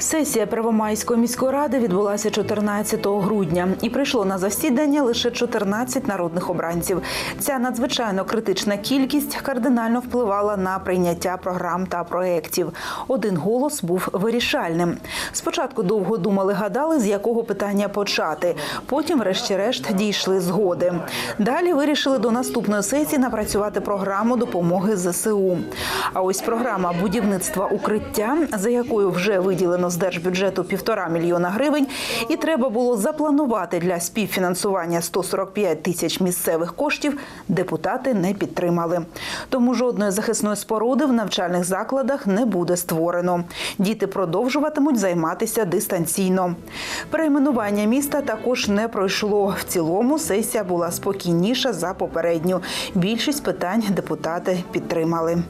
Сесія Первомайської міської ради відбулася 14 грудня і прийшло на засідання лише 14 народних обранців. Ця надзвичайно критична кількість кардинально впливала на прийняття програм та проєктів. Один голос був вирішальним. Спочатку довго думали, гадали, з якого питання почати. Потім, врешті-решт, дійшли згоди. Далі вирішили до наступної сесії напрацювати програму допомоги ЗСУ. А ось програма будівництва укриття, за якою вже виділено з держбюджету півтора мільйона гривень, і треба було запланувати для співфінансування 145 тисяч місцевих коштів, депутати не підтримали. Тому жодної захисної споруди в навчальних закладах не буде створено. Діти продовжуватимуть займатися дистанційно. Перейменування міста також не пройшло. В цілому сесія була спокійніша за попередню. Більшість питань депутати підтримали.